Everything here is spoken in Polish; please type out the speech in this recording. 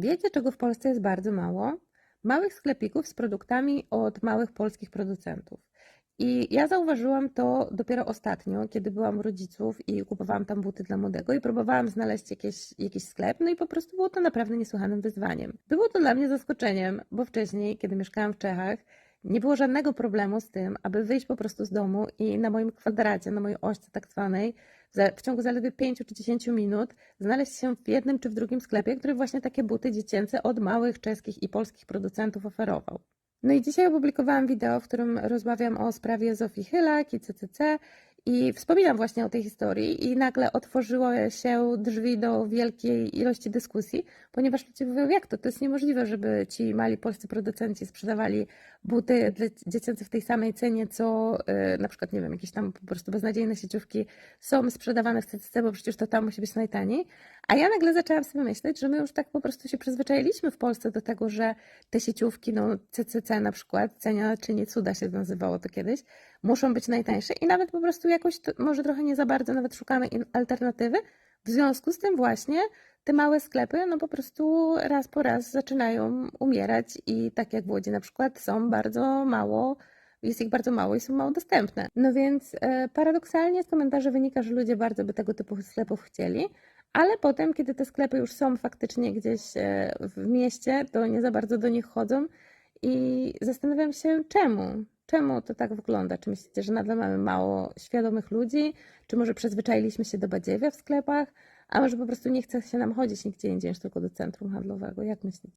Wiecie, czego w Polsce jest bardzo mało? Małych sklepików z produktami od małych polskich producentów. I ja zauważyłam to dopiero ostatnio, kiedy byłam u rodziców i kupowałam tam buty dla młodego i próbowałam znaleźć jakieś, jakiś sklep, no i po prostu było to naprawdę niesłychanym wyzwaniem. Było to dla mnie zaskoczeniem, bo wcześniej, kiedy mieszkałam w Czechach, nie było żadnego problemu z tym, aby wyjść po prostu z domu i na moim kwadracie, na mojej ośce tak zwanej, w ciągu zaledwie 5 czy 10 minut znaleźć się w jednym czy w drugim sklepie, który właśnie takie buty dziecięce od małych czeskich i polskich producentów oferował. No i dzisiaj opublikowałam wideo, w którym rozmawiam o sprawie Zofii Chylak i CCC i wspominam właśnie o tej historii i nagle otworzyły się drzwi do wielkiej ilości dyskusji, ponieważ ludzie mówią, jak to, to jest niemożliwe, żeby ci mali polscy producenci sprzedawali buty dla dziecięce w tej samej cenie, co yy, na przykład, nie wiem, jakieś tam po prostu beznadziejne sieciówki są sprzedawane w CCC, bo przecież to tam musi być najtaniej. A ja nagle zaczęłam sobie myśleć, że my już tak po prostu się przyzwyczailiśmy w Polsce do tego, że te sieciówki, no CCC na przykład, cenia czyni cuda się nazywało to kiedyś, muszą być najtańsze i nawet po prostu jakoś, może trochę nie za bardzo nawet szukamy alternatywy. W związku z tym właśnie te małe sklepy, no po prostu raz po raz zaczynają umierać i tak jak w Łodzi na przykład są bardzo mało, jest ich bardzo mało i są mało dostępne. No więc e, paradoksalnie z komentarzy wynika, że ludzie bardzo by tego typu sklepów chcieli, ale potem, kiedy te sklepy już są faktycznie gdzieś e, w mieście, to nie za bardzo do nich chodzą i zastanawiam się czemu. Czemu to tak wygląda? Czy myślicie, że nadal mamy mało świadomych ludzi? Czy może przyzwyczailiśmy się do badziewia w sklepach? A może po prostu nie chce się nam chodzić nigdzie indziej tylko do centrum handlowego? Jak myślicie?